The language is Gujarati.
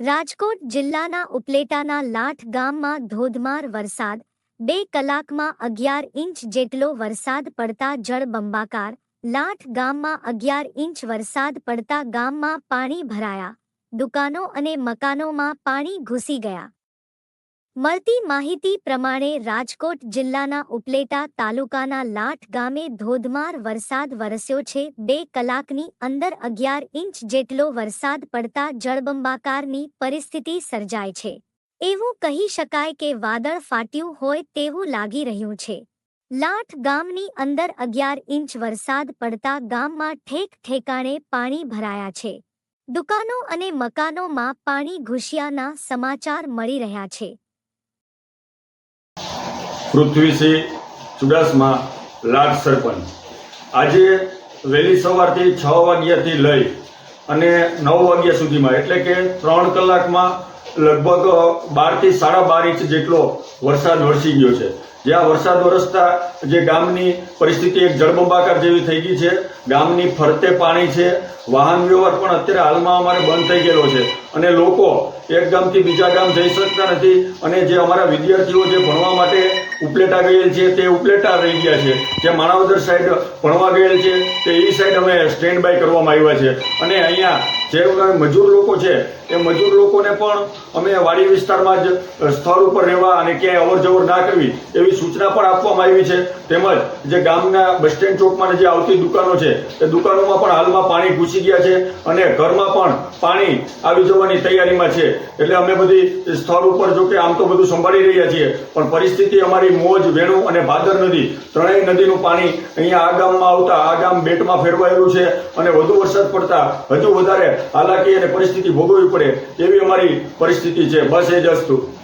રાજકોટ જિલ્લાના ઉપલેટાના લાઠ ગામમાં ધોધમાર વરસાદ. બે કલાકમાં અગિયાર ઇંચ જેટલો વરસાદ પડતા જળબંબાકાર લાઠ ગામમાં અગિયાર ઇંચ વરસાદ પડતા ગામમાં પાણી ભરાયા. દુકાનો અને મકાનોમાં પાણી ઘૂસી ગયા. મળતી માહિતી પ્રમાણે રાજકોટ જિલ્લાના ઉપલેટા તાલુકાના લાઠ ગામે ધોધમાર વરસાદ વરસ્યો છે. બે કલાકની અંદર અગિયાર ઇંચ જેટલો વરસાદ પડતા જળબંબાકારની પરિસ્થિતિ સર્જાય છે. એવું કહી શકાય કે વાદળ ફાટ્યું હોય તેવું લાગી રહ્યું છે. લાઠ ગામની અંદર અગિયાર ઇંચ વરસાદ પડતા ગામમાં ઠેક ઠેકાણે પાણી ભરાયા છે. દુકાનો અને મકાનોમાં પાણી ઘૂસ્યાના સમાચાર મળી રહ્યા છે. પૃથ્વીસિંહ ચુડાસમા, લાડ સરપંચ. આજે વહેલી સવારથી છ વાગ્યાથી લઈ અને નવ વાગ્યા સુધીમાં, એટલે કે ત્રણ કલાકમાં લગભગ બારથી સાડા બાર ઇંચ જેટલો વરસાદ વરસી ગયો છે. જ્યાં વરસાદ વરસતા જે ગામની પરિસ્થિતિ એક જળબંબાકાર જેવી થઈ ગઈ છે. ગામની ફરતે પાણી છે. વાહન વ્યવહાર પણ અત્યારે હાલમાં અમારે બંધ થઈ ગયેલો છે. અને લોકો એક ગામથી બીજા ગામ જઈ શકતા નથી. અને જે અમારા વિદ્યાર્થીઓ જે ભણવા માટે ઉપલેટા ગયેલ છે, તે ઉપલેટા રહી ગયા છે. જે માણાવદર સાઈડ ભણવા ગયેલ છે, તે એ સાઈડ અમે સ્ટેન્ડ બાય કરવામાં આવ્યા છે. અને અહીંયા જે મજૂર લોકો છે, એ મજૂર લોકોને પણ અમે વાડી વિસ્તારમાં જ સ્થળ ઉપર રહેવા અને ક્યાંય અવર જવર ના કરવી એવી સૂચના પણ આપવામાં આવી છે. તેમજ જે ગામના બસ સ્ટેન્ડ ચોકમાં જે આવતી દુકાનો છે, એ દુકાનોમાં પણ હાલમાં પાણી ઘૂસી ગયા છે અને ઘરમાં પણ પાણી આવી જવાની તૈયારીમાં છે. એટલે અમે બધી સ્થળ ઉપર જો કે આમ તો બધું સંભાળી રહ્યા છીએ, પણ પરિસ્થિતિ અમારી મોજ, વેણુ અને ભાદર નદી, ત્રણેય નદીનું પાણી અહીંયા આ ગામમાં આવતા, આ ગામ બેટમાં ફેરવાયેલું છે અને વધુ વરસાદ પડતા, હજુ વધારે હાલાકી અને પરિસ્થિતિ ભોગવવી પડે એવી અમારી પરિસ્થિતિ છે. બસ એ જ વસ્તુ.